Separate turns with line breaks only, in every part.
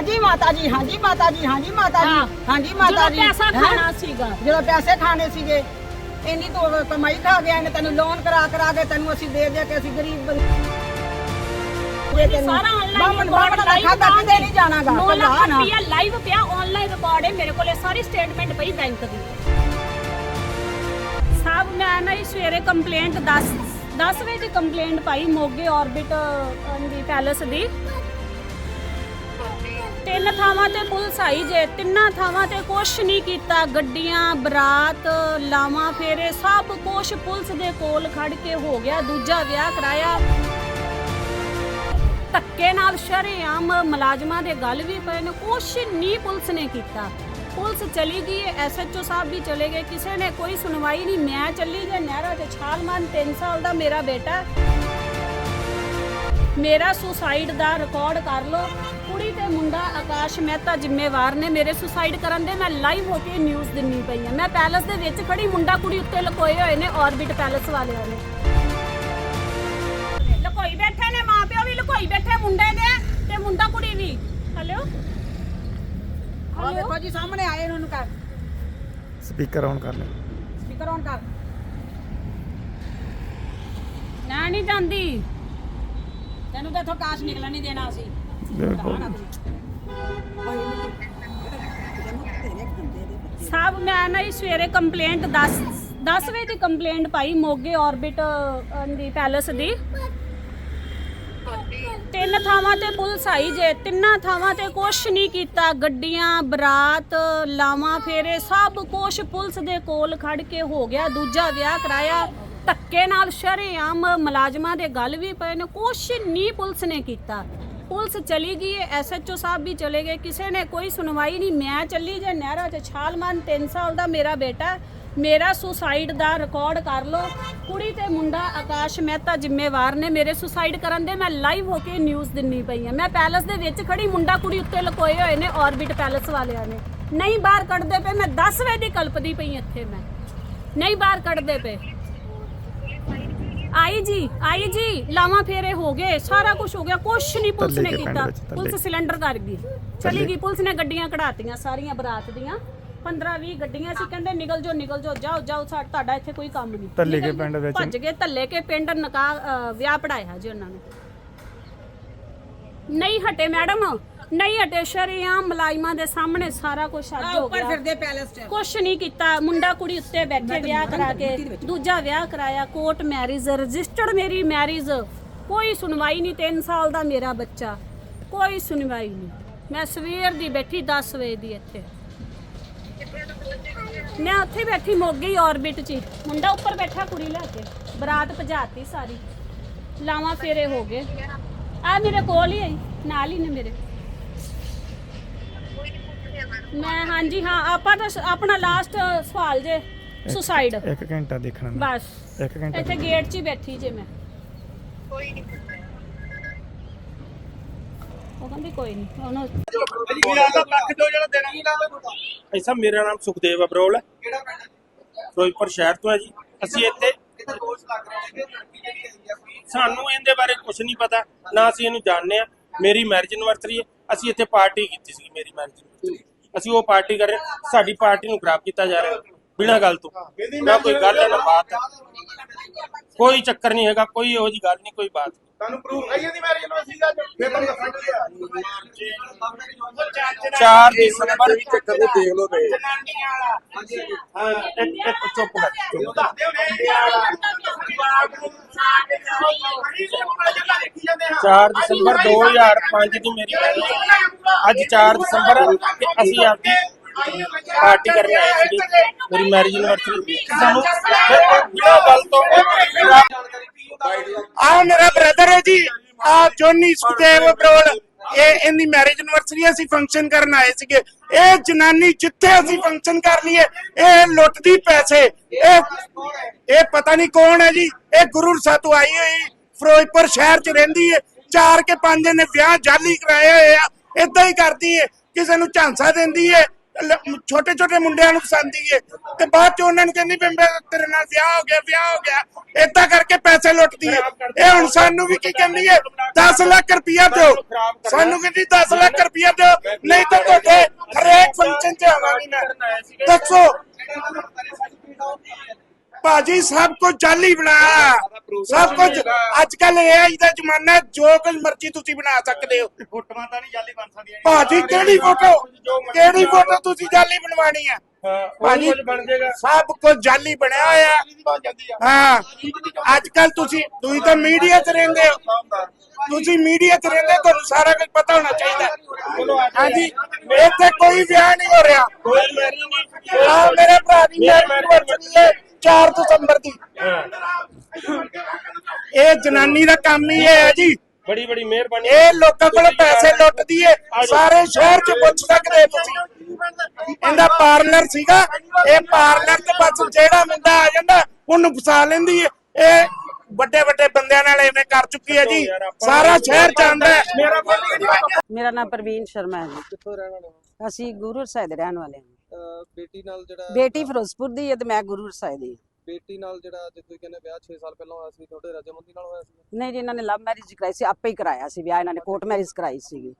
ਹਾਂਜੀ ਮਾਤਾ ਜੀ ਹਾਂਜੀ ਮਾਤਾ ਜੀ ਹਾਂਜੀ ਮਾਤਾ
ਹਾਂ।
ਜੀ ਹਾਂਜੀ ਮਾਤਾ
ਜਦੋਂ
ਜੀ
ਪੈਸਾ
ਹੈਂ?
ਖਾਣਾ ਸੀਗਾ
ਜਦੋਂ ਪੈਸੇ ਖਾਣੇ ਸੀਗੇ ਇੰਨੀ ਤੋਂ ਕਮਾਈ ਖਾ ਗਿਆ ਇਹਨੇ ਤੈਨੂੰ ਲੋਨ ਕਰਾ ਕਰਾ ਕੇ ਤੈਨੂੰ ਅਸੀਂ ਦੇ ਦੇ ਕੇ ਅਸੀਂ ਗਰੀਬ
ਨੀ, ਸਾਰਾ
ਬਾਹਮਣ-
ਆਨਲਾਈਨ
ਬਾਹਮਣ ਦਾ ਖਾਤਾ ਕਿਤੇ ਨਹੀਂ ਜਾਣਾਗਾ
9 ਲੱਖ
ਭਲਾ ਨਾ।
ਲਾਈਵ ਪਿਆ ਆਨਲਾਈਨ ਰਿਕਾਰਡ ਹੈ ਮੇਰੇ ਕੋਲੇ ਸਾਰੀ ਸਟੇਟਮੈਂਟ ਪਈ ਬੈਂਕ ਦੀ ਸਾਹਿਬ ਮੈਂ ਨਾ ਜੀ ਸਵੇਰੇ ਕੰਪਲੇਂਟ 10 10 ਵਜੇ ਦੀ ਕੰਪਲੇਂਟ ਪਾਈ ਮੋਗੇ ਆਰਬਿਟ ਦੀ ਪੈਲਸ ਦੀ ਤਿੰਨ ਥਾਵਾਂ ਤੇ ਪੁਲਿਸ ਆਈ ਜੇ, ਤਿੰਨਾਂ ਥਾਵਾਂ ਤੇ ਕੁਛ ਨਹੀਂ ਕੀਤਾ। ਗੱਡੀਆਂ, ਬਰਾਤ, ਲਾਵਾਂ, ਫੇਰੇ, ਸਭ ਕੁਛ ਪੁਲਿਸ ਦੇ ਕੋਲ ਖੜ ਕੇ ਹੋ ਗਿਆ। ਦੂਜਾ ਵਿਆਹ ਕਰਾਇਆ। ਧੱਕੇ ਨਾਲ ਸ਼ਰੇਆਮ ਮੁਲਾਜ਼ਮਾਂ ਦੇ ਗੱਲ ਵੀ ਪਏ ਨੇ। ਕੁਛ ਨਹੀਂ ਪੁਲਿਸ ਨੇ ਕੀਤਾ। ਪੁਲਿਸ ਚਲੀ ਗਈ ਐਸਐਚਓ ਸਾਹਿਬ ਵੀ ਚਲੇ ਗਏ। ਕਿਸੇ ਨੇ ਕੋਈ ਸੁਣਵਾਈ ਨਹੀਂ। ਮੈਂ ਚੱਲੀ ਜੇ ਨਹਿਰਾ ਤੇ ਛਾਲ ਮਾਰਨ। 3 ਸਾਲ ਦਾ ਮੇਰਾ ਬੇਟਾ। ਮੇਰਾ ਸੁਸਾਈਡ ਦਾ ਰਿਕਾਰਡ ਕਰ ਲਓ। ਕੁੜੀ ਤੇ ਮੁੰਡਾ ਆਕਾਸ਼ ਮਹਿਤਾ ਜ਼ਿੰਮੇਵਾਰ ਨੇ ਮੇਰੇ ਸੁਸਾਈਡ ਕਰਨ ਦੇ ਮੈਂ ਲਾਈਵ ਹੋ ਕੇ ਨਿਊਜ਼ ਦਿੰਨੀ ਪਈ ਆ ਮੈਂ ਪੈਲਸ ਦੇ ਵਿੱਚ ਖੜੀ ਮੁੰਡਾ ਕੁੜੀ ਉੱਤੇ ਲਕੋਏ ਹੋਏ ਨੇ ਆਰਬਿਟ ਪੈਲਸ ਵਾਲਿਆਂ ਨੇ। ਲਕੋਈ ਬੈਠੇ ਨੇ ਮਾਪਿਓ ਵੀ ਲਕੋਈ ਬੈਠੇ ਮੁੰਡੇ ਦੇ ਤੇ ਮੁੰਡਾ ਕੁੜੀ ਵੀ। ਹਲੋ
ਆਹ ਦੇਖੋ ਜੀ ਸਾਹਮਣੇ ਆਏ ਇਹਨਾਂ ਨੂੰ ਕਰ
ਸਪੀਕਰ ਆਨ ਕਰ ਲੈ
ਸਪੀਕਰ ਔਨ ਕਰ।
ਨਾ ਨਹੀਂ ਜਾਂਦੀ।
ਤੈਨੂੰ ਤਾਂ ਇੱਥੋਂ ਕਾਸ਼ ਨਿਕਲਣ ਨਹੀਂ ਦੇਣਾ ਅਸੀਂ।
ਸਾਹਿਬ ਮੈਂ ਨਾ ਜੀ ਸਵੇਰੇ ਕੰਪਲੇਂਟ 10 10 ਵਜੇ ਦੀ ਕੰਪਲੇਂਟ ਪਾਈ ਮੋਗੇ ਆਰਬਿਟ ਦੀ ਪੈਲਸ ਦੀ। ਤਿੰਨ ਥਾਵਾਂ ਤੇ ਪੁਲਿਸ ਆਈ ਜੇ ਤਿੰਨਾਂ ਥਾਵਾਂ ਤੇ ਕੁਛ ਨਹੀਂ ਕੀਤਾ। ਗੱਡੀਆਂ ਬਰਾਤ ਲਾਵਾਂ ਫੇਰੇ ਸਭ ਕੁਛ ਪੁਲਿਸ ਦੇ ਕੋਲ ਖੜ ਕੇ ਹੋ ਗਿਆ ਦੂਜਾ ਵਿਆਹ ਕਰਾਇਆ। ਧੱਕੇ ਨਾਲ ਸ਼ਰੇਆਮ ਮੁਲਾਜ਼ਮਾਂ ਦੇ ਗੱਲ ਵੀ ਪਏ ਨੇ। ਕੁਛ ਨਹੀਂ ਪੁਲਿਸ ਨੇ ਕੀਤਾ। ਪੁਲਿਸ ਚਲੀ ਗਈ ਹੈ। ਐਸਐਚਓ ਸਾਹਿਬ ਵੀ ਚਲੇ ਗਏ। ਕਿਸੇ ਨੇ ਕੋਈ ਸੁਣਵਾਈ ਨਹੀਂ। ਮੈਂ ਚੱਲੀ ਜੇ ਨਹਿਰਾ 'ਚ ਛਾਲ ਮਾਰਨ। 3 ਸਾਲ ਦਾ ਮੇਰਾ ਬੇਟਾ ਮੇਰਾ ਸੁਸਾਈਡ ਦਾ ਰਿਕਾਰਡ ਕਰ ਲਓ। ਕੁੜੀ ਤੇ ਮੁੰਡਾ ਆਕਾਸ਼ ਮਹਿਤਾ ਜ਼ਿੰਮੇਵਾਰ ਨੇ। ਮੇਰੇ ਸੁਸਾਈਡ ਕਰਨ ਦੇ ਮੈਂ ਲਾਈਵ ਹੋ ਕੇ ਨਿਊਜ਼ ਦਿੰਨੀ ਪਈ ਆ ਮੈਂ ਪੈਲਸ ਦੇ ਵਿੱਚ ਖੜੀ। ਮੁੰਡਾ ਕੁੜੀ ਉੱਤੇ ਲਕੋਏ ਹੋਏ ਨੇ ਆਰਬਿਟ ਪੈਲਸ ਵਾਲਿਆਂ ਨੇ। ਨਹੀਂ ਬਾਹਰ ਕੱਢਦੇ ਪਏ। ਮੈਂ 10 ਵਜੇ ਦੀ ਕਲਪਦੀ ਪਈ ਇੱਥੇ ਮੈਂ। ਨਹੀਂ ਬਾਹਰ ਕੱਢਦੇ ਪਏ। ਆਈ ਜੀ ਆਈ ਜੀ ਲਾਵਾਂ ਫੇਰੇ ਹੋ ਗਏ ਸਾਰਾ ਕੁਝ ਹੋ ਗਿਆ ਕੁਛ ਨਹੀਂ ਪੁਲਿਸ ਨੇ ਕੀਤਾ। ਪੁਲਿਸ ਸਿਲੰਡਰ ਕਰ ਗਈ। ਚਲੀ ਗਈ ਪੁਲਿਸ ਨੇ ਗੱਡੀਆਂ ਕਢਾਤੀਆਂ ਸਾਰੀਆਂ ਬਰਾਤ ਦੀਆਂ। 15 20 ਗੱਡੀਆਂ ਸੀ ਕਹਿੰਦੇ ਨਿਕਲ ਜਾਓ ਨਿਕਲ ਜਾਓ ਜਾਓ ਜਾਓ ਸਾ- ਤੁਹਾਡਾ ਇੱਥੇ ਕੋਈ ਕੰਮ ਨਹੀਂ।
ਧੱਲੇ ਕੇ ਪਿੰਡ ਵਿੱਚ।
ਭੱਜ ਗਏ ਧੱਲੇ ਕੇ ਪਿੰਡ ਨਕਾ ਵਿਆਹ ਪੜਾਇਆ ਜੀ ਉਹਨਾਂ ਨੇ। ਨਹੀਂ ਹਟੇ ਮੈਡਮ। ਨਹੀਂ ਹਟੇ ਸ਼ਰੇਆਮ ਮਲਾਈਮਾਂ ਦੇ ਸਾਹਮਣੇ ਸਾਰਾ ਕੁਝ ਅੱਜ ਹੋ
ਉੱਪਰ
ਗਿਆ।
ਫਿਰਦੇ ਪੈਲਸ 'ਚ।
ਕੁਛ ਨਹੀਂ ਕੀਤਾ। ਮੁੰਡਾ ਕੁੜੀ ਉੱਤੇ ਬੈਠੇ ਵਿਆਹ ਕਰਾ ਕੇ ਦੂਜਾ ਵਿਆਹ ਕਰਾਇਆ ਕੋਰਟ ਮੈਰਿਜ ਰਜਿਸਟਰਡ ਮੇਰੀ ਮੈਰਿਜ ਕੋਈ ਸੁਣਵਾਈ ਨਹੀਂ 3 ਸਾਲ ਦਾ ਮੇਰਾ ਬੱਚਾ। ਕੋਈ ਸੁਣਵਾਈ ਨਹੀਂ। ਮੈਂ ਸਵੇਰ ਦੀ ਬੈਠੀ 10 ਵਜੇ ਦੀ ਇੱਥੇ। ਮੈਂ ਉੱਥੇ ਬੈਠੀ ਮੋਗੇ ਆਰਬਿਟ 'ਚ ਹੀ। ਮੁੰਡਾ ਉੱਪਰ ਬੈਠਾ ਕੁੜੀ ਲੈ ਕੇ। ਬਰਾਤ ਭਜਾਤੀ ਸਾਰੀ। ਲਾਵਾਂ ਫੇਰੇ ਹੋ ਗਏ। ਆ ਮੇਰੇ ਕੋਲ ਹੀ ਆਈ ਨਾਲ ਹੀ ਨੇ ਮੇਰੇ। ਮੈਂ ਹਾਂਜੀ ਹਾਂ ਆਪਾਂ ਤਾਂ ਸ- ਆਪਣਾ ਲਾਸਟ ਸਵਾਲ ਜੇ ਸੁਸਾਈਡ
ਇੱਕ ਘੰਟਾ ਦੇਖਣਾ ਮੈਂ।
ਬਸ।
ਇੱਕ ਘੰਟਾ
ਇੱਥੇ ਗੇਟ 'ਚ ਹੀ ਬੈਠੀ ਜੇ ਮੈਂ। ਉਹ ਕਹਿੰਦੀ ਕੋਈ ਨਹੀਂ ਉਹਨੂੰ
ਐਸਾ ਮੇਰਾ ਨਾਮ ਸੁਖਦੇਵ ਅਬਰੋਲ ਹੈ। ਫਿਰੋਜ਼ਪੁਰ ਸ਼ਹਿਰ ਤੋਂ ਹੈ ਜੀ। ਅਸੀਂ ਇੱਥੇ ਸਾਨੂੰ ਇਹਦੇ ਬਾਰੇ ਕੁਝ ਨਹੀਂ ਪਤਾ। ਨਾ ਅਸੀਂ ਇਹਨੂੰ ਜਾਣਦੇ ਆ ਮੇਰੀ ਮੈਰਿਜ ਐਨਵਰਸਰੀ ਹੈ। ਅਸੀਂ ਇੱਥੇ ਪਾਰਟੀ ਕੀਤੀ ਸੀ ਮੇਰੀ ਮੈਰਿਜ ਐਨਵਰਸਰੀ ਅਸੀਂ ਉਹ ਪਾਰਟੀ ਕਰ ਰਹੇ। ਸਾਡੀ ਪਾਰਟੀ ਨੂੰ ਖਰਾਬ ਕੀਤਾ ਜਾ ਰਿਹਾ ਬਿਨਾਂ ਗੱਲ ਤੋਂ ਨਾ ਕੋਈ ਗੱਲ ਹੈ ਨਾ ਬਾਤ ਹੈ ਕੋਈ ਚੱਕਰ ਨਹੀਂ ਹੈਗਾ ਕੋਈ ਇਹੋ ਜੀ ਗੱਲ ਨਹੀਂ ਕੋਈ ਬਾਤ।
ਤੁਹਾਨੂੰ ਪ੍ਰੂਫ ਹੈ ਇਹਦੀ ਮੈਰਿਜ ਯੂਨੀਵਰਸਿਟੀ ਦਾ ਫਿਰ ਤੁਹਾਨੂੰ ਦੱਸਾਂਗੇ
4 ਦਸੰਬਰ
ਵੀ ਚੱਕਰ ਦੇ ਦੇਖ ਲਓ ਤੇ
ਹਾਂ ਇੱਕ ਇੱਕ ਚੁੱਪ ਕਰ 4 ਦਸੰਬਰ 2005 ਦੀ ਮੇਰੀ ਮੈਰਿਜ ਅੱਜ 4 ਦਸੰਬਰ ਅਸੀਂ ਆਪਦੀ ਪਾਰਟੀ ਕਰਨ ਆਏ ਸੀ ਮੇਰੀ ਮੈਰਿਜ ਐਨਵਰਸਰੀ ਸਾਨੂੰ ਬਿਨਾਂ ਗੱਲ ਤੋਂ
ਆ ਮੇਰਾ ਬ੍ਰਦਰ ਹੈ ਜੀ। ਆ ਜੋਨੀ ਸੁਖਦੇਵ ਬਰੋਲ ਇਹ ਇਹਦੀ ਮੈਰਿਜ ਐਨਵਰਸਰੀ ਅਸੀਂ ਫੰਕਸ਼ਨ ਕਰਨ ਆਏ ਸੀਗੇ। ਇਹ ਜਨਾਨੀ ਜਿੱਥੇ ਅਸੀਂ ਫੰਕਸ਼ਨ ਕਰ ਲਈਏ ਇਹ ਲੁੱਟਦੀ ਪੈਸੇ। ਇਹ ਇਹ ਪਤਾ ਨਹੀਂ ਕੌਣ ਹੈ ਜੀ। ਇਹ ਗੁਰੂ ਤੋਂ ਆਈ ਹੋਈ ਫਿਰੋਜ਼ਪੁਰ ਸ਼ਹਿਰ 'ਚ ਰਹਿੰਦੀ ਹੈ। ਚਾਰ ਕੇ ਪੰਜ ਨੇ ਵਿਆਹ ਜਾਲੀ ਕਰਾਏ ਹੋਏ ਆ। ਇਦਾਂ ਹੀ ਕਰਦੀ ਹੈ। ਕਿਸੇ ਨੂੰ ਝਾਂਸਾ ਦਿੰਦੀ ਹੈ। ਛੋਟੇ ਛੋਟੇ ਮੁੰਡਿਆਂ ਨੂੰ ਪਸੰਦ ਹੀ ਤੇ ਬਾਅਦ ਚ ਉਹਨਾਂ ਨੂੰ ਕਹਿੰਦੀ ਵੀ ਮੈਂ ਤੇਰੇ ਨਾਲ ਵਿਆਹ ਹੋ ਗਿਆ ਵਿਆਹ ਹੋ ਗਿਆ। ਇਦਾਂ ਕਰਕੇ ਪੈਸੇ ਲੁੱਟਦੀ ਹੈ ਇਹ ਹੁਣ ਸਾਨੂੰ ਵੀ ਕੀ ਕਹਿੰਦੀ ਹੈ 10 ਲੱਖ ਰੁਪਇਆ ਦਿਓ। ਸਾਨੂੰ ਕਹਿੰਦੀ 10 ਲੱਖ ਰੁਪਇਆ ਦਿਓ। ਨਹੀਂ ਤਾਂ ਤੁਹਾਡੇ ਹਰੇਕ ਫੰਕਸ਼ਨ 'ਚ ਆਵਾਂਗੇ ਮੈਂ। ਦੱਸੋ। ਭਾਜੀ ਸਭ ਕੁਝ ਜਾਲੀ ਬਣਾਇਆ ਸਭ ਕੁਝ ਅੱਜ ਕੱਲ AI ਦਾ ਜ਼ਮਾਨਾ ਹੈ, ਜੋ ਕੁਝ ਮਰਜ਼ੀ ਤੁਸੀਂ ਬਣਾ ਸਕਦੇ ਹੋ।
ਫੋਟੋਆਂ ਤਾਂ ਨਹੀਂ ਜਾਲੀ ਬਣ ਸਕਦੀਆਂ
ਭਾਜੀ ਕਿਹੜੀ ਫੋਟੋ ਕਿਹੜੀ ਫੋਟੋ ਤੁਸੀਂ ਜਾਲੀ ਬਣਵਾਣੀ ਆ?
ਹਾਂ ਉਹ
ਭਾਜੀ ਸਭ ਕੁਝ ਜਾਲੀ ਬਣਿਆ ਹੋਇਆ। ਹੈ। ਹਾਂ ਅੱਜ ਕੱਲ ਤੁਸੀਂ ਤੁਸੀਂ ਤਾਂ ਮੀਡੀਆ 'ਚ ਰਹਿੰਦੇ ਹੋ। ਤੁਸੀਂ ਮੀਡੀਆ 'ਚ ਰਹਿੰਦੇ ਹੋ, ਤੁਹਾਨੂੰ ਸਾਰਾ ਕੁਝ ਪਤਾ ਹੋਣਾ ਚਾਹੀਦਾ। ਹੈ। ਹਾਂਜੀ ਇੱਥੇ ਕੋਈ ਵਿਆਹ ਨਹੀਂ ਹੋ ਰਿਹਾ।
ਕੋਈ ਮੈਰਿਜ ਨਹੀਂ।
ਆ ਮੇਰੇ ਭਰਾ ਦੀ ਮੈਰਿਜ ਹੈ 4 ਦਸੰਬਰ ਦੀ। ਇਹ ਜਨਾਨੀ ਦਾ ਕੰਮ ਹੀ ਇਹ ਹੈ ਜੀ।
ਬੜੀ ਬੜੀ ਮਿਹਰਬਾਨੀ।
ਇਹ ਲੋਕਾਂ ਕੋਲ ਪੈਸੇ ਲੁੱਟਦੀ ਏ। ਸਾਰੇ ਸ਼ਹਿਰ 'ਚ ਪੁੱਛ ਸਕਦੇ ਤੁਸੀਂ। ਇਹਦਾ ਪਾਰਲਰ ਸੀਗਾ। ਇਹ ਪਾਰਲਰ ਤੇ ਬਸ ਜਿਹੜਾ ਮੁੰਡਾ ਆ ਜਾਂਦਾ ਉਹਨੂੰ ਫਸਾ ਲੈਂਦੀ ਏ। ਇਹ ਵੱਡੇ ਵੱਡੇ ਬੰਦਿਆਂ ਨਾਲ ਐਵੇਂ ਕਰ ਚੁੱਕੀ ਹੈ ਜੀ। ਸਾਰਾ ਸ਼ਹਿਰ ਜਾਣਦਾ ਹੈ।
ਮੇਰਾ ਨਾਮ ਪ੍ਰਵੀਨ ਸ਼ਰਮਾ ਹੈ ਜੀ।
ਕਿੱਥੋਂ ਰਹਿਣ ਵਾਲੇ ਹੋ?
ਅਸੀਂ ਗੁਰੂ ਸਾਹਿਬ ਦੇ ਰਹਿਣ ਵਾਲੇ ਹਾਂ।
ਬੇਟੀ ਨਾਲ ਜਿਹੜਾ
ਬੇਟੀ ਫਿਰੋਜ਼ਪੁਰ ਦੀ ਹੈ ਤੇ ਮੈਂ ਗੁਰੂ ਸਾਹਿਬ ਦੀ ਹਾਂ।
ਬੇਟੀ ਨਾਲ ਜਿਹੜਾ ਜੇ ਤੁਸੀਂ ਕਹਿੰਦੇ ਵਿਆਹ 6 ਸਾਲ ਪਹਿਲਾਂ ਹੋਇਆ ਸੀ ਤੁਹਾਡੇ ਰਜਮੰਦੀ ਨਾਲ ਹੋਇਆ ਸੀ?
ਨਹੀਂ ਜੀ ਇਹਨਾਂ ਨੇ ਲਵ ਮੈਰਿਜ ਕਰਾਈ ਸੀ ਆਪੇ ਹੀ ਕਰਾਇਆ ਸੀ ਵਿਆਹ ਇਹਨਾਂ ਨੇ ਕੋਰਟ ਮੈਰਿਜ ਕਰਾਈ ਸੀਗੀ।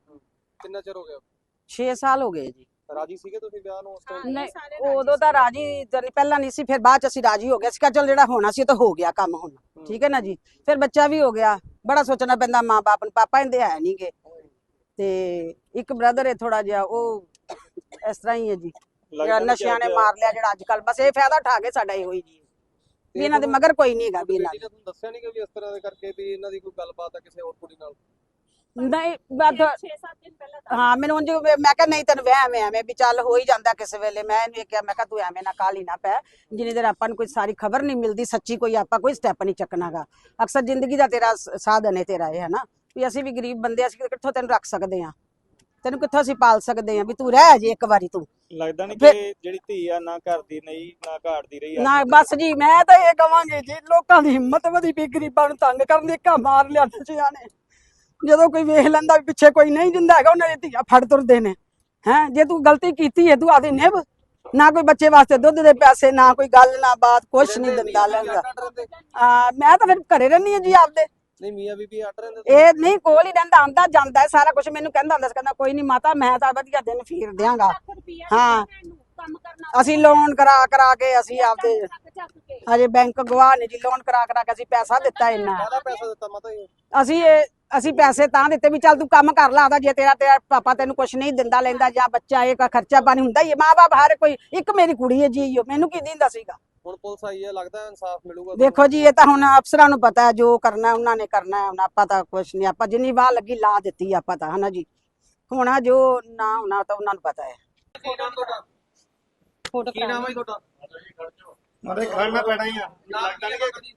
ਕਿੰਨਾ ਚਿਰ ਹੋ ਗਿਆ?
6 ਸਾਲ ਹੋ ਗਏ ਜੀ।
ਰਾਜੀ ਸੀਗੇ ਤੁਸੀਂ ਵਿਆਹ ਨੂੰ ਉਸ ਟਾਈਮ
ਨਹੀਂ ਉਦੋਂ ਤਾਂ ਰਾਜੀ ਜਦ ਪਹਿਲਾਂ ਨਹੀਂ ਸੀ ਫਿਰ ਬਾਅਦ ਚ ਅਸੀਂ ਰਾਜੀ ਹੋ ਗਏ। ਸੀ ਕਿ ਚਲ ਜਿਹੜਾ ਹੋਣਾ ਸੀ ਉਹ ਤਾਂ ਹੋ ਗਿਆ ਕੰਮ ਹੁਣ। ਠੀਕ ਹੈ ਨਾ ਜੀ? ਫਿਰ ਬੱਚਾ ਵੀ ਹੋ ਗਿਆ। ਬੜਾ ਸੋਚਣਾ ਪੈਂਦਾ ਮਾਂ ਬਾਪ ਨੂੰ ਪਾਪਾ ਇਹਦੇ ਹੈ ਨਹੀਂਗੇ ਤੇ ਇੱਕ ਬ੍ਰਦਰ ਹੈ ਥੋੜਾ ਜਿਹਾ ਉਹ ਇਸ ਤਰ੍ਹਾਂ ਹੀ ਹੈ ਜੀ। ਜਿਹੜਾ ਨਸ਼ਿਆਂ ਨੇ ਮਾਰ ਲਿਆ ਜਿਹੜਾ ਅੱਜ ਕੱਲ ਬਸ ਇਹ ਫਾਇਦਾ ਉਠਾ ਕੇ ਸਾਡਾ ਇਹੋ ਹੀ ਜੀ। ਵੀ ਇਹਨਾਂ ਦੇ ਮਗਰ ਕੋਈ ਨਹੀਂ ਹੈਗਾ ਵੀ ਇਹਨਾਂ
ਤੁਹਾਨੂੰ ਦੱਸਿਆ ਨਹੀਂ ਕਿ ਵੀ ਇਸ ਤਰ੍ਹਾਂ ਦੇ ਕਰਕੇ ਵੀ ਇਹਨਾਂ ਦੀ ਕੋਈ ਗੱਲਬਾਤ ਆ ਕਿਸੇ ਹੋਰ ਕੁੜੀ ਨਾਲ?
ਨਹੀਂ ਬਾਤ
6-7 ਦਿਨ ਪਹਿਲਾਂ
ਹਾਂ ਮੈਨੂੰ ਉਂਝ ਮੈਂ ਕਿਹਾ ਨਹੀਂ ਤੈਨੂੰ ਵਹਿਮ ਐ ਐਵੇਂ ਵੀ ਚੱਲ ਹੋ ਹੀ ਜਾਂਦਾ ਕਿਸੇ ਵੇਲੇ। ਮੈਂ ਇਹਨੂੰ ਇਹ ਕਿਹਾ ਮੈਂ ਕਿਹਾ ਤੂੰ ਐਵੇਂ ਨਾ ਕਾਲੀ ਨਾ ਪੈ। ਜਿੰਨੀ ਦੇਰ ਆਪਾਂ ਨੂੰ ਕੋਈ ਸਾਰੀ ਖਬਰ ਨਹੀਂ ਮਿਲਦੀ ਸੱਚੀ ਕੋਈ ਆਪਾਂ ਕੋਈ ਸਟੈਪ ਨਹੀਂ ਚੱਕਣਾਗਾ। ਅਕਸਰ ਜ਼ਿੰਦਗੀ ਦਾ ਤੇਰਾ ਸਾਧਨ ਹੈ ਤੇਰਾ ਇਹ ਹੈ ਨਾ ਵੀ ਅਸੀਂ ਵੀ ਗਰੀਬ ਬੰਦੇ ਅਸੀਂ ਕਿੱਥੋਂ ਤੈਨੂੰ ਰੱਖ ਸਕਦੇ ਆ? ਤੈਨੂੰ ਕਿੱਥੋਂ ਅਸੀਂ ਪਾਲ ਸਕਦੇ ਆ ਵੀ ਤੂੰ ਰਹਿ ਜੇ ਇੱਕ ਵਾਰੀ ਤੂੰ?
ਲੱਗਦਾ ਨਹੀਂ ਕਿ ਜਿਹੜੀ ਧੀ ਆ ਨਾ ਘਰ ਦੀ ਨਹੀਂ ਨਾ ਘਾਟ ਦੀ ਰਹੀ
ਨਾ ਬਸ ਜੀ ਮੈਂ ਤਾਂ ਇਹ ਕਵਾਂਗੀ ਜੀ ਲੋਕਾਂ ਦੀ ਹਿੰਮਤ ਵਧੀ ਪਈ ਗਰੀਬਾਂ ਨੂੰ ਤੰਗ ਕਰਨ ਦੀ ਕਾ ਮਾਰ ਲਿਆ ਨਸ਼ਿਆਂ ਨੇ ਜਦੋਂ ਕੋਈ ਵੇਖ ਲੈਂਦਾ ਵੀ ਪਿੱਛੇ ਕੋਈ ਨਹੀਂ ਜਿੰਦਾ ਹੈਗਾ ਉਹਨਾਂ ਦੀ ਧੀਆ ਫੜ ਤੁਰਦੇ ਨੇ। ਹੈ ਜੇ ਤੂੰ ਗਲਤੀ ਕੀਤੀ ਹੈ ਤੂੰ ਆਦੀ ਨਿਭ। ਨਾ ਕੋਈ ਬੱਚੇ ਵਾਸਤੇ ਦੁੱਧ ਦੇ ਪੈਸੇ ਨਾ ਕੋਈ ਗੱਲ ਨਾ ਬਾਤ ਕੁਛ ਨਹੀਂ ਦਿੰਦਾ ਲੈਂਦਾ। ਆ ਮੈਂ ਤਾਂ ਫਿਰ ਘਰੇ ਰਹਿੰਦੀ ਹਾਂ ਜੀ ਆਪਦੇ।
ਨਹੀਂ ਮੀਆਂ ਬੀਬੀ ਅੱਡ ਰਹਿੰਦੇ
ਇਹ ਨਹੀਂ ਕੋਲ ਹੀ ਰਹਿੰਦਾ ਆਂਦਾ ਜਾਂਦਾ ਹੈ ਸਾਰਾ ਕੁਝ ਮੈਨੂੰ ਕਹਿੰਦਾ ਹੁੰਦਾ ਸੀ ਕਹਿੰਦਾ ਕੋਈ ਨਹੀਂ ਮਾਤਾ ਮੈਂ ਤਾਂ ਵਧੀਆ ਦਿਨ ਫੇਰ ਦਿਆਂਗਾ। ਹਾਂ।
ਕੰਮ ਕਰਨਾ
ਅਸੀਂ ਲੋਨ ਕਰਾ ਕਰਾ ਕੇ ਅਸੀਂ ਆਪਦੇ
ਚੱਕ ਚੱਕ ਕੇ।
ਹਜੇ ਬੈਂਕ ਗਵਾਹ ਨੇ ਜੀ ਲੋਨ ਕਰਾ ਕਰਾ ਕੇ ਅਸੀਂ ਪੈਸਾ ਦਿੱਤਾ ਇੰਨਾ।
ਕਾਹਦਾ ਪੈਸਾ ਦਿੱਤਾ ਮਾਤਾ ਜੀ?
ਅਸੀਂ ਇਹ ਅਸੀਂ ਪੈਸੇ ਤਾਂ ਦਿੱਤੇ ਵੀ ਚੱਲ ਤੂੰ ਕੰਮ ਕਰ ਲਾ ਆਦਾ ਜੇ ਤੇਰਾ ਤੇਰਾ ਪਾਪਾ ਤੈਨੂੰ ਕੁਝ ਨਹੀਂ ਦਿੰਦਾ ਲੈਂਦਾ ਜਾਂ ਬੱਚਾ ਇਹ ਖਰਚਾ ਪਾਣੀ ਹੁੰਦਾ ਹੀ ਹੈ ਮਾਂ-ਬਾਪ ਹਰ ਕੋਈ ਇੱਕ ਮੇਰੀ ਕੁੜੀ ਹੈ ਜੀ ਉਹ ਮੈਨੂੰ ਕੀ ਦਿੰਦਾ ਸੀਗਾ?
ਹੁਣ ਪੁਲਿਸ ਆਈ ਹੈ ਲੱਗਦਾ ਇਨਸਾਫ ਮਿਲੂਗਾ
ਦੇਖੋ ਜੀ ਇਹ ਤਾਂ ਹੁਣ ਅਫਸਰਾਂ ਨੂੰ ਪਤਾ ਹੈ ਜੋ ਕਰਨਾ ਉਹਨਾਂ ਨੇ ਕਰਨਾ ਹੈ ਹੁਣ ਆਪਾਂ ਤਾਂ ਕੁਝ ਨਹੀਂ ਆਪਾਂ ਜਿੰਨੀ ਵਾਹ ਲੱਗੀ ਲਾ ਦਿੱਤੀ ਆਪਾਂ ਤਾਂ ਹਨਾ ਜੀ? ਹੋਣਾ ਜੋ ਨਾ ਹੋਣਾ ਤਾਂ ਉਹਨਾਂ ਨੂੰ ਪਤਾ ਹੈ।
ਕੀ ਨਾਮ ਤੁਹਾਡਾ? ਫੋਟੋ ਕੀ ਨਾਮ ਹੈ ਜੀ ਤੁਹਾਡਾ?
ਮਰੇ ਖਾਣਾ ਪੈਣਾ ਹੀ ਆ।
ਨਹੀਂ ਕਿ ਤੁਹਾਡੀ?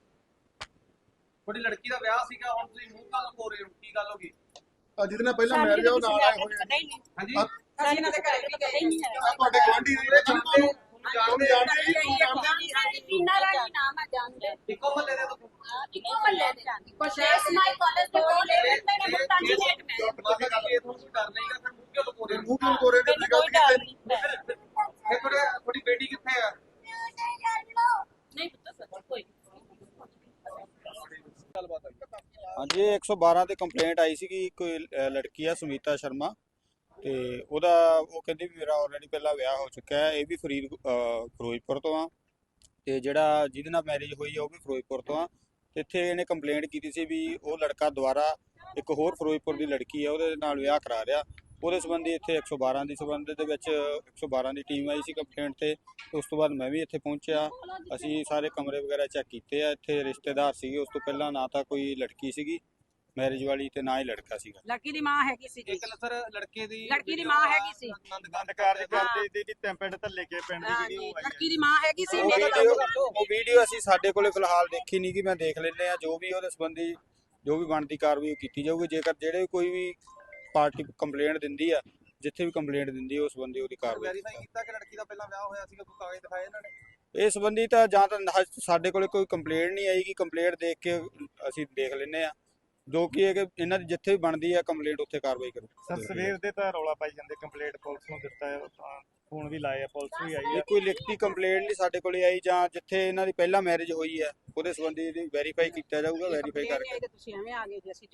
ਲੜਕੀ ਦਾ ਵਿਆਹ ਸੀਗਾ ਹੁਣ ਤੁਸੀਂ ਮੂੰਹ ਕਾਲ ਹੋ ਰਹੇ ਹੋ? ਕੀ ਗੱਲ ਹੋ ਗਈ?
ਜਿਹਦੇ ਨਾਲ ਪਹਿਲਾਂ ਮੈਰਿਜ ਉਹ ਨਾਲ ਆਏ ਹੋਏ
ਹਾਂਜੀ।
ਅਸੀਂ ਇਹਨਾਂ ਦੇ ਘਰੇ ਵੀ ਗਏ ਨਹੀਂ
ਆ ਤੁਹਾਡੇ ਗਵਾਂਢੀ ਨੇ ਜਾਣਦੇ ਹੋ
ਜਾਣਦੇ
ਇੰਨਾ ਰਾਣੀ ਨਾਮ ਹੈ ਜਾਣਦੇ
ਇੱਕੋ ਮਹੱਲੇ ਦੇ ਤੁਸੀਂ
ਇੱਕੋ ਮੱਲੇ ਦੇ ਜਾਣਦੇ ਕੁਛ ਇਸ ਮਾਈ ਕਾਲਜ ਦੇ ਕੋਲ ਇਹ ਰਹਿੰਦੇ ਨੇ ਮੁਲਤਾਨ ਜੀ ਨੇਕ ਮੈਂ
ਮਾਤਾ ਜੀ ਇਹ ਤੁਹਾਨੂੰ ਕੋਈ ਡਰ ਨਹੀਂ ਗਾ ਫਿਰ ਮੂੰਹ ਕਿਉਂ ਲੁਕੋ ਰਹੇ ਹੋ
ਮੂੰਹ ਕਿਉਂ ਕੋਰੇ ਨੇ
ਮੈਨੂੰ ਕੋਈ ਡਰ ਨਹੀਂ ਹੈ।
ਇਹ ਤੁਹਾਡੇ ਤੁਹਾਡੀ ਬੇਟੀ ਕਿੱਥੇ ਆ
ਨਹੀਂ ਪੁੱਤ ਸੱਚ ਕੋਈ
ਗੱਲਬਾਤ ਹੈ
ਹਾਂਜੀ ਇਹ 112 ਤੇ ਕੰਪਲੇਂਟ ਆਈ ਸੀ ਕਿ ਕੋਈ ਅ, ਲੜਕੀ ਆ ਸੁਮੀਤਾ ਸ਼ਰਮਾ ਤੇ ਉਹਦਾ ਉਹ ਕਹਿੰਦੀ ਵੀ ਮੇਰਾ ਆਲਰੇਡੀ ਪਹਿਲਾਂ ਵਿਆਹ ਹੋ ਚੁੱਕਾ ਹੈ, ਇਹ ਵੀ ਫਰੀਦ ਫਿਰੋਜ਼ਪੁਰ ਤੋਂ ਆ। ਤੇ ਜਿਹੜਾ ਜਿਹਦੇ ਨਾਲ ਮੈਰਿਜ ਹੋਈ ਆ, ਉਹ ਵੀ ਫਿਰੋਜ਼ਪੁਰ ਤੋਂ ਆ। ਤੇ ਇੱਥੇ ਇਹਨੇ ਕੰਪਲੇਂਟ ਕੀਤੀ ਸੀ ਵੀ ਉਹ ਲੜਕਾ ਦੁਬਾਰਾ ਇੱਕ ਹੋਰ ਫਿਰੋਜ਼ਪੁਰ ਦੀ ਲੜਕੀ ਆ, ਉਹਦੇ ਨਾਲ ਵਿਆਹ ਕਰਾ ਰਿਹਾ। ਉਹਦੇ ਸੰਬੰਧੀ ਇੱਥੇ 112 ਦੀ ਸੰਬੰਧ ਦੇ ਵਿੱਚ 112 ਦੀ ਟੀਮ ਆਈ ਸੀ ਕੰਪਲੇਂਟ ਤੇ। ਉਸ ਤੋਂ ਬਾਅਦ ਮੈਂ ਵੀ ਇੱਥੇ ਪਹੁੰਚਿਆ। ਅਸੀਂ ਸਾਰੇ ਕਮਰੇ ਵਗੈਰਾ ਚੈੱਕ ਕੀਤੇ ਆ, ਇੱਥੇ ਰਿਸ਼ਤੇਦਾਰ ਸੀਗੇ, ਉਸ ਤੋਂ ਪਹਿਲਾਂ ਨਾ ਤਾਂ ਕੋਈ ਲੜਕੀ ਸੀਗੀ। ਮੈਰਿਜ ਵਾਲੀ ਤੇ ਨਾ ਹੀ ਲੜਕਾ ਸੀਗਾ।
ਲੜਕੀ ਦੀ ਮਾਂ ਹੈਗੀ ਸੀ
ਇੱਕ ਸਰ ਲੜਕੇ ਦੀ
ਲੜਕੀ ਦੀ ਮਾਂ ਹੈਗੀ ਸੀ।
ਆਨੰਦ
ਕਾਰਜ
ਕਰਦੇ
ਦੀ ਦੀ ਟੈਂਪਲੇਟ ਥੱਲੇ ਕੇ ਪਿੰਡ
ਲੜਕੀ ਦੀ ਮਾਂ ਹੈਗੀ ਸੀ ਮੇਰੇ
ਵੀਡੀਓ ਉਹ ਵੀਡੀਓ ਅਸੀਂ ਸਾਡੇ ਕੋਲੇ ਫਿਲਹਾਲ ਦੇਖੀ ਨਹੀਂ ਕਿ ਮੈਂ ਦੇਖ ਲੈਂਦੇ ਆ ਜੋ ਵੀ ਉਹਦੇ ਸੰਬੰਧੀ ਜੋ ਵੀ ਬਣਦੀ ਕਾਰਵਾਈ ਉਹ ਕੀਤੀ ਜਾਊਗੀ। ਜੇਕਰ ਜਿਹੜੇ ਕੋਈ ਵੀ ਪਾਰਟੀ ਕੰਪਲੇਂਟ ਦਿੰਦੀ ਆ ਜਿੱਥੇ ਵੀ ਕੰਪਲੇਂਟ ਦਿੰਦੀ ਉਸ ਸੰਬੰਧੀ ਉਹਦੀ ਕਾਰਵਾਈ
ਵੈਰੀਫਾਈ ਕੀਤਾ ਕਿ ਲੜਕੀ ਦਾ ਪਹਿਲਾਂ ਵਿਆਹ ਹੋਇਆ ਸੀਗਾ ਕੋਈ ਕਾਗਜ਼ ਦਿਖਾਏ ਇਹਨਾਂ ਨੇ?
ਇਸ ਸੰਬੰਧੀ ਤਾਂ ਜਾਂ ਤਾਂ ਸਾਡੇ ਕੋਲੇ ਕੋਈ ਕੰਪਲੇਂਟ ਨਹੀਂ ਆਏਗੀ ਕੰਪਲੇਂਟ ਦੇਖ ਕੇ ਅਸੀਂ ਦੇਖ ਲੈਂਦੇ ਆ ਜੋ ਕਿ ਇਹ ਕਿ ਇਹਨਾਂ ਦੀ ਜਿੱਥੇ ਵੀ ਬਣਦੀ ਆ ਕੰਪਲੇਂਟ ਉੱਥੇ ਕਾਰਵਾਈ ਕਰੋ।
ਸਰ ਸਵੇਰ ਦੇ ਤਾਂ ਰੌਲਾ ਪਾਈ ਜਾਂਦੇ ਕੰਪਲੀਟ ਪੁਲਿਸ ਨੂੰ ਦਿੱਤਾ ਹੈ ਤਾਂ ਫੋਨ ਵੀ ਲਾਏ ਆ ਪੁਲਿਸ ਵੀ ਆਈ
ਇਹ
ਹੈ
ਕੋਈ ਲਿਖਤੀ ਕੰਪਲੇਂਟ ਨਹੀਂ ਸਾਡੇ ਕੋਲੇ ਆਈ ਜਾਂ ਜਿੱਥੇ ਇਹਨਾਂ ਦੀ ਪਹਿਲਾਂ ਮੈਰਿਜ ਹੋਈ ਹੈ ਉਹਦੇ ਸੰਬੰਧੀ ਵੈਰੀਫਾਈ ਕੀਤਾ ਜਾਊਗਾ ਵੈਰੀਫਾਈ ਕਰਕੇ।
ਤੁਸੀਂ ਐਵੇਂ ਆ ਗਏ ਜੀ ਅਸੀਂ